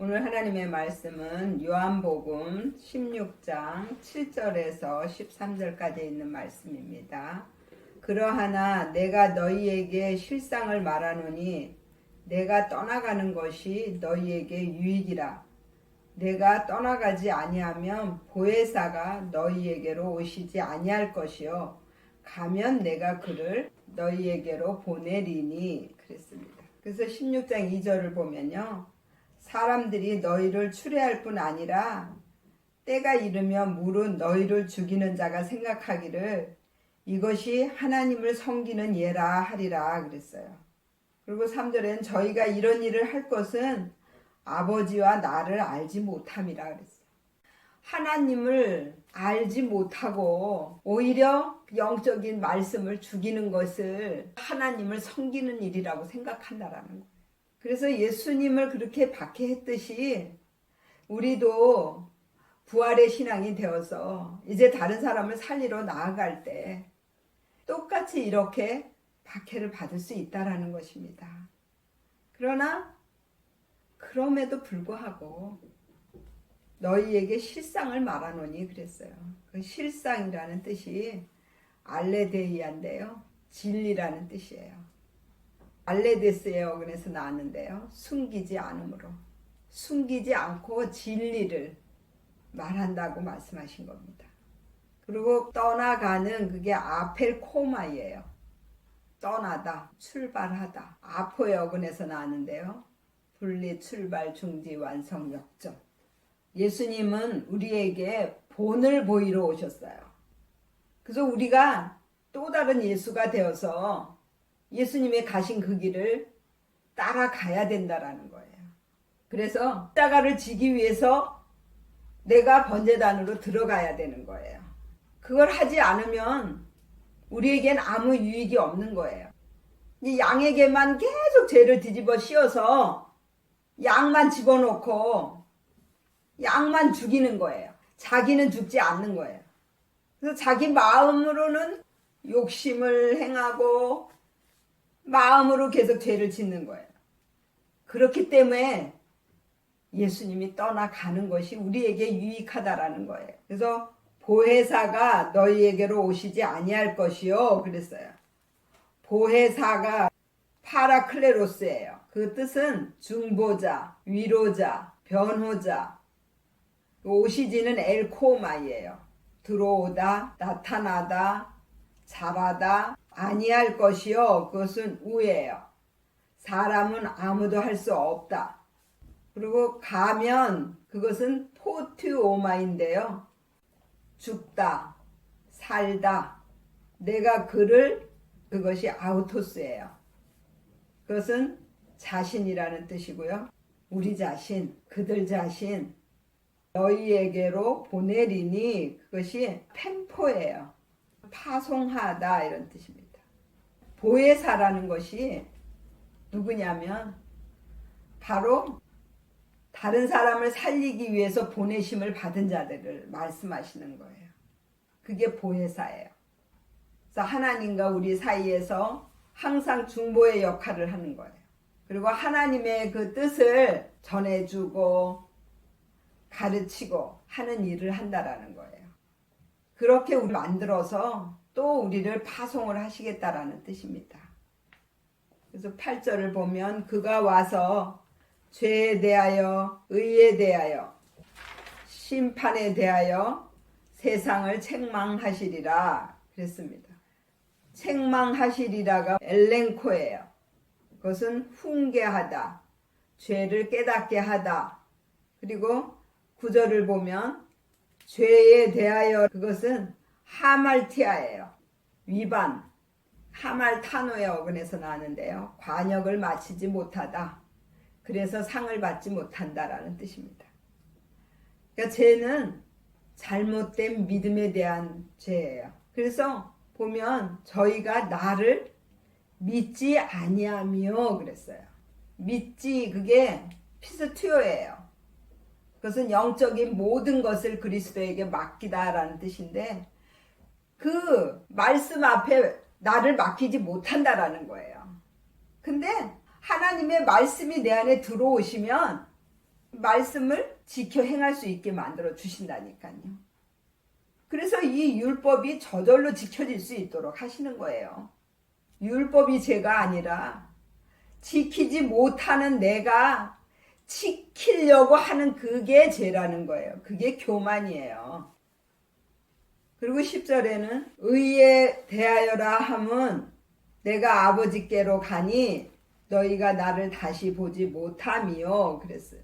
오늘 하나님의 말씀은 요한복음 16장 7절에서 13절까지 있는 말씀입니다. 그러하나 내가 너희에게 실상을 말하노니 내가 떠나가는 것이 너희에게 유익이라. 내가 떠나가지 아니하면 보혜사가 너희에게로 오시지 아니할 것이요 가면 내가 그를 너희에게로 보내리니 그랬습니다. 그래서 16장 2절을 보면요. 사람들이 너희를 추례할 뿐 아니라 때가 이르면 물은 너희를 죽이는 자가 생각하기를 이것이 하나님을 섬기는 예라 하리라 그랬어요. 그리고 3절엔 저희가 이런 일을 할 것은 아버지와 나를 알지 못함이라 그랬어요. 하나님을 알지 못하고 오히려 영적인 말씀을 죽이는 것을 하나님을 섬기는 일이라고 생각한다라는 거예요. 그래서 예수님을 그렇게 박해했듯이 우리도 부활의 신앙이 되어서 이제 다른 사람을 살리러 나아갈 때 똑같이 이렇게 박해를 받을 수 있다라는 것입니다. 그러나 그럼에도 불구하고 너희에게 실상을 말하노니 그랬어요. 그 실상이라는 뜻이 알레데이아인데요. 진리라는 뜻이에요. 알레데스의 어근에서 나왔는데요. 숨기지 않으므로. 숨기지 않고 진리를 말한다고 말씀하신 겁니다. 그리고 떠나가는 그게 아펠코마이에요. 떠나다, 출발하다. 아포의 어근에서 나왔는데요. 분리, 출발, 중지, 완성, 역점. 예수님은 우리에게 본을 보이러 오셨어요. 그래서 우리가 또 다른 예수가 되어서 예수님의 가신 그 길을 따라가야 된다라는 거예요. 그래서 십자가를 지기 위해서 내가 번제단으로 들어가야 되는 거예요. 그걸 하지 않으면 우리에겐 아무 유익이 없는 거예요. 이 양에게만 계속 죄를 뒤집어 씌워서 양만 집어넣고 양만 죽이는 거예요. 자기는 죽지 않는 거예요. 그래서 자기 마음으로는 욕심을 행하고 마음으로 계속 죄를 짓는 거예요. 그렇기 때문에 예수님이 떠나가는 것이 우리에게 유익하다라는 거예요. 그래서 보혜사가 너희에게로 오시지 아니할 것이요 그랬어요. 보혜사가 파라클레로스예요. 그 뜻은 중보자, 위로자, 변호자. 오시지는 엘코마이예요. 들어오다, 나타나다, 잘하다, 아니할 것이요. 그것은 우예요. 사람은 아무도 할 수 없다. 그리고 가면 그것은 포트오마인데요. 죽다, 살다. 내가 그를 그것이 아우토스예요. 그것은 자신이라는 뜻이고요. 우리 자신, 그들 자신, 너희에게로 보내리니 그것이 펜포예요. 파송하다 이런 뜻입니다. 보혜사라는 것이 누구냐면 바로 다른 사람을 살리기 위해서 보내심을 받은 자들을 말씀하시는 거예요. 그게 보혜사예요. 그래서 하나님과 우리 사이에서 항상 중보의 역할을 하는 거예요. 그리고 하나님의 그 뜻을 전해주고 가르치고 하는 일을 한다라는 거예요. 그렇게 우리 만들어서 또 우리를 파송을 하시겠다라는 뜻입니다. 그래서 8절을 보면 그가 와서 죄에 대하여 의에 대하여 심판에 대하여 세상을 책망하시리라 그랬습니다. 책망하시리라가 엘렌코예요. 그것은 훈계하다, 죄를 깨닫게 하다. 그리고 구절을 보면 죄에 대하여 그것은 하말티아예요. 위반, 하말타노의 어근에서 나는데요. 관역을 마치지 못하다. 그래서 상을 받지 못한다라는 뜻입니다. 그러니까 죄는 잘못된 믿음에 대한 죄예요. 그래서 보면 저희가 나를 믿지 아니하며 그랬어요. 믿지 그게 피스투요예요. 그것은 영적인 모든 것을 그리스도에게 맡기다라는 뜻인데 그 말씀 앞에 나를 맡기지 못한다라는 거예요. 근데 하나님의 말씀이 내 안에 들어오시면 말씀을 지켜 행할 수 있게 만들어 주신다니까요. 그래서 이 율법이 저절로 지켜질 수 있도록 하시는 거예요. 율법이 죄가 아니라 지키지 못하는 내가 지키려고 하는 그게 죄라는 거예요. 그게 교만이에요. 그리고 10절에는 의에 대하여라 함은 내가 아버지께로 가니 너희가 나를 다시 보지 못함이요. 그랬어요.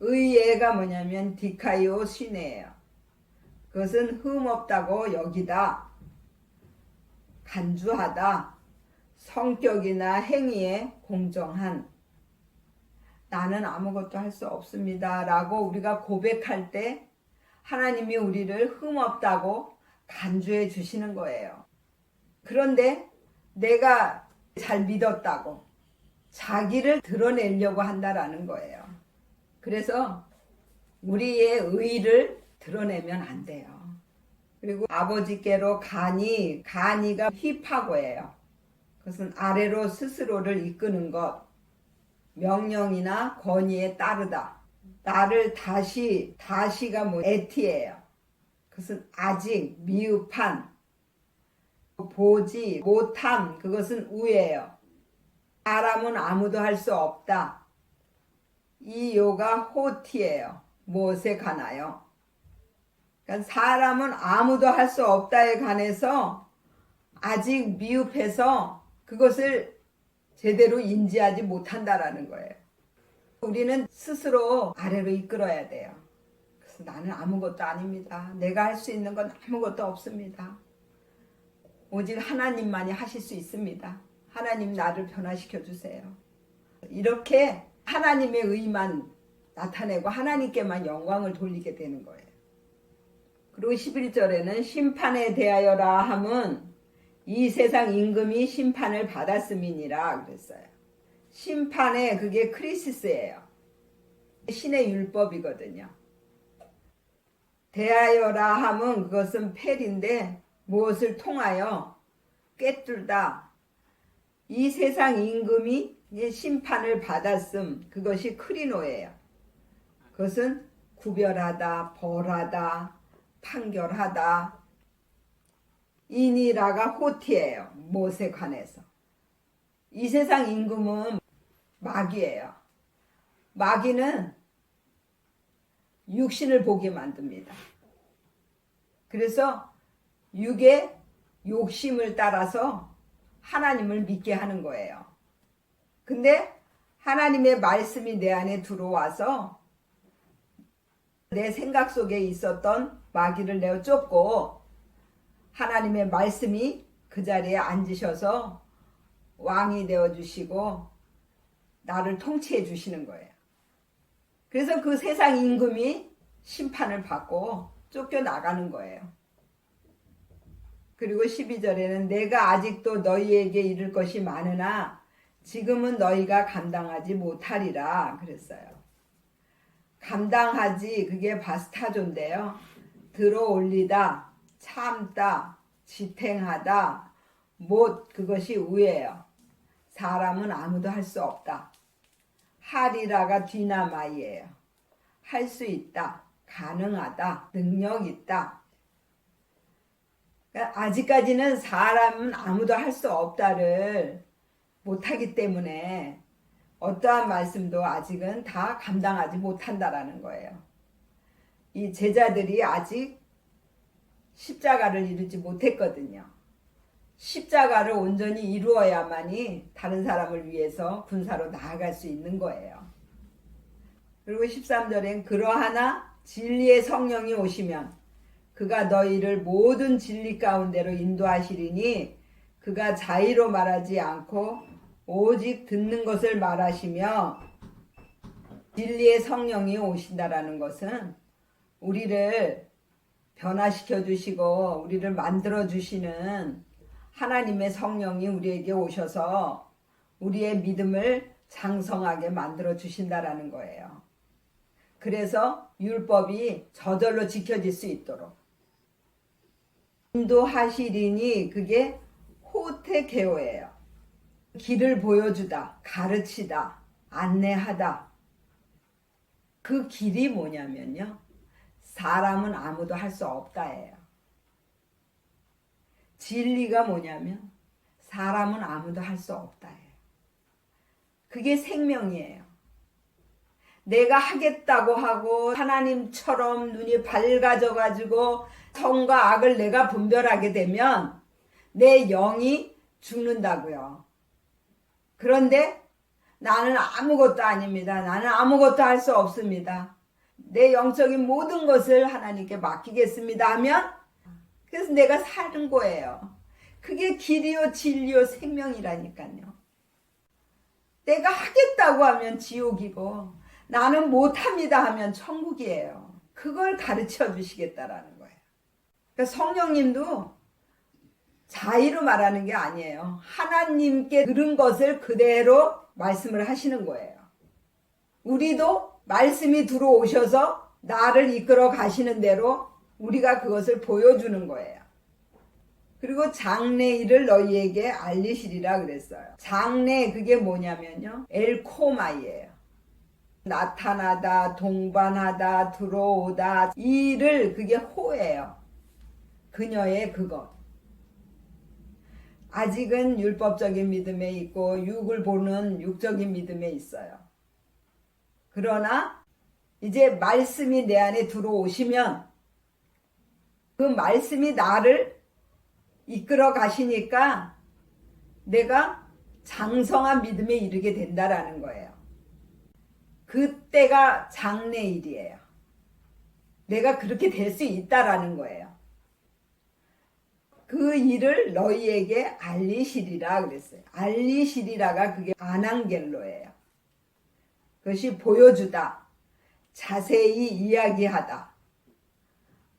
의예가 뭐냐면 디카이오 시네예요. 그것은 흠없다고 여기다. 간주하다. 성격이나 행위에 공정한. 나는 아무것도 할 수 없습니다. 라고 우리가 고백할 때 하나님이 우리를 흠없다고 간주해 주시는 거예요. 그런데 내가 잘 믿었다고 자기를 드러내려고 한다라는 거예요. 그래서 우리의 의를 드러내면 안 돼요. 그리고 아버지께로 가니, 가니가 힙하고예요. 그것은 아래로 스스로를 이끄는 것, 명령이나 권위에 따르다. 나를 다시, 다시가 뭐 에티예요. 그것은 아직, 미흡한, 보지 못함, 그것은 우예요. 사람은 아무도 할 수 없다. 이 요가 호티예요. 무엇에 관하여? 그러니까 사람은 아무도 할 수 없다에 관해서 아직 미흡해서 그것을 제대로 인지하지 못한다라는 거예요. 우리는 스스로 아래로 이끌어야 돼요. 그래서 나는 아무것도 아닙니다. 내가 할 수 있는 건 아무것도 없습니다. 오직 하나님만이 하실 수 있습니다. 하나님 나를 변화시켜 주세요. 이렇게 하나님의 의만 나타내고 하나님께만 영광을 돌리게 되는 거예요. 그리고 11절에는 심판에 대하여라 함은 이 세상 임금이 심판을 받았음이니라 그랬어요. 심판에 그게 크리시스예요. 신의 율법이거든요. 대하여라 함은 그것은 펠인데 무엇을 통하여 꿰뚫다. 이 세상 임금이 심판을 받았음 그것이 크리노예요. 그것은 구별하다, 벌하다, 판결하다. 이니라가 호티예요. 못에 관해서. 이 세상 임금은 마귀예요. 마귀는 육신을 보게 만듭니다. 그래서 육의 욕심을 따라서 하나님을 믿게 하는 거예요. 근데 하나님의 말씀이 내 안에 들어와서 내 생각 속에 있었던 마귀를 내어 쫓고 하나님의 말씀이 그 자리에 앉으셔서 왕이 되어 주시고 나를 통치해 주시는 거예요. 그래서 그 세상 임금이 심판을 받고 쫓겨 나가는 거예요. 그리고 12절에는 내가 아직도 너희에게 이를 것이 많으나 지금은 너희가 감당하지 못하리라 그랬어요. 감당하지 그게 바스타조인데요. 들어 올리다, 참다, 지탱하다, 못 그것이 우예요. 사람은 아무도 할 수 없다. 하리라가 뒤나마이예요. 할 수 있다, 가능하다, 능력 있다. 그러니까 아직까지는 사람은 아무도 할 수 없다를 못하기 때문에 어떠한 말씀도 아직은 다 감당하지 못한다라는 거예요. 이 제자들이 아직 십자가를 이루지 못했거든요. 십자가를 온전히 이루어야만이 다른 사람을 위해서 군사로 나아갈 수 있는 거예요. 그리고 13절엔 그러하나 진리의 성령이 오시면 그가 너희를 모든 진리 가운데로 인도하시리니 그가 자의로 말하지 않고 오직 듣는 것을 말하시며 진리의 성령이 오신다라는 것은 우리를 변화시켜 주시고 우리를 만들어 주시는 하나님의 성령이 우리에게 오셔서 우리의 믿음을 장성하게 만들어 주신다라는 거예요. 그래서 율법이 저절로 지켜질 수 있도록 인도하시리니 그게 호테게오예요. 길을 보여주다, 가르치다, 안내하다. 그 길이 뭐냐면요. 사람은 아무도 할 수 없다예요. 진리가 뭐냐면 사람은 아무도 할 수 없다예요. 그게 생명이에요. 내가 하겠다고 하고 하나님처럼 눈이 밝아져 가지고 성과 악을 내가 분별하게 되면 내 영이 죽는다고요. 그런데 나는 아무것도 아닙니다. 나는 아무것도 할 수 없습니다. 내 영적인 모든 것을 하나님께 맡기겠습니다 하면 그래서 내가 사는 거예요. 그게 길이요 진리요 생명이라니까요. 내가 하겠다고 하면 지옥이고 나는 못합니다 하면 천국이에요. 그걸 가르쳐 주시겠다라는 거예요. 그러니까 성령님도 자의로 말하는 게 아니에요. 하나님께 들은 것을 그대로 말씀을 하시는 거예요. 우리도 말씀이 들어오셔서 나를 이끌어 가시는 대로 우리가 그것을 보여주는 거예요. 그리고 장래 일을 너희에게 알리시리라 그랬어요. 장래 그게 뭐냐면요. 엘코마이예요. 나타나다, 동반하다, 들어오다 이 일을 그게 호예요. 그녀의 그것. 아직은 율법적인 믿음에 있고 육을 보는 육적인 믿음에 있어요. 그러나 이제 말씀이 내 안에 들어오시면 그 말씀이 나를 이끌어 가시니까 내가 장성한 믿음에 이르게 된다라는 거예요. 그때가 장래일이에요. 내가 그렇게 될 수 있다라는 거예요. 그 일을 너희에게 알리시리라 그랬어요. 알리시리라가 그게 아난겔로예요. 그것이 보여주다, 자세히 이야기하다.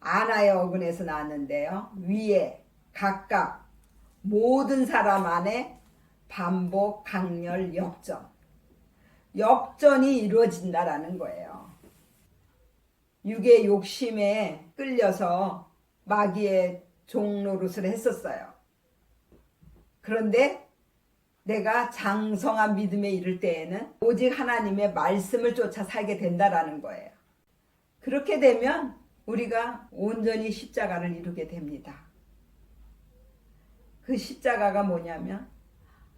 아나의 어근에서 나왔는데요. 위에 각각 모든 사람 안에 반복, 강렬, 역전. 역전이 이루어진다라는 거예요. 육의 욕심에 끌려서 마귀의 종노릇을 했었어요. 그런데 내가 장성한 믿음에 이를 때에는 오직 하나님의 말씀을 쫓아 살게 된다라는 거예요. 그렇게 되면 우리가 온전히 십자가를 이루게 됩니다. 그 십자가가 뭐냐면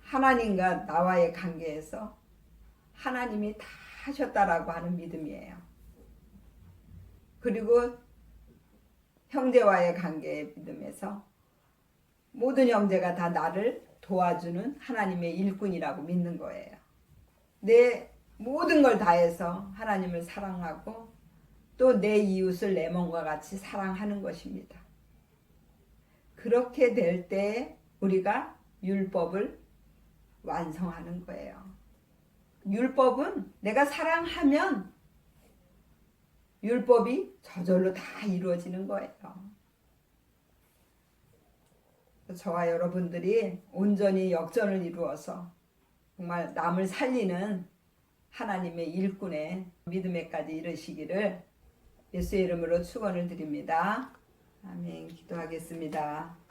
하나님과 나와의 관계에서 하나님이 다 하셨다라고 하는 믿음이에요. 그리고 형제와의 관계의 믿음에서 모든 형제가 다 나를 도와주는 하나님의 일꾼이라고 믿는 거예요. 내 모든 걸 다해서 하나님을 사랑하고 또 내 이웃을 내 몸과 같이 사랑하는 것입니다. 그렇게 될 때 우리가 율법을 완성하는 거예요. 율법은 내가 사랑하면 율법이 저절로 다 이루어지는 거예요. 저와 여러분들이 온전히 역전을 이루어서 정말 남을 살리는 하나님의 일꾼의 믿음에까지 이르시기를 예수의 이름으로 축원을 드립니다. 아멘. 기도하겠습니다.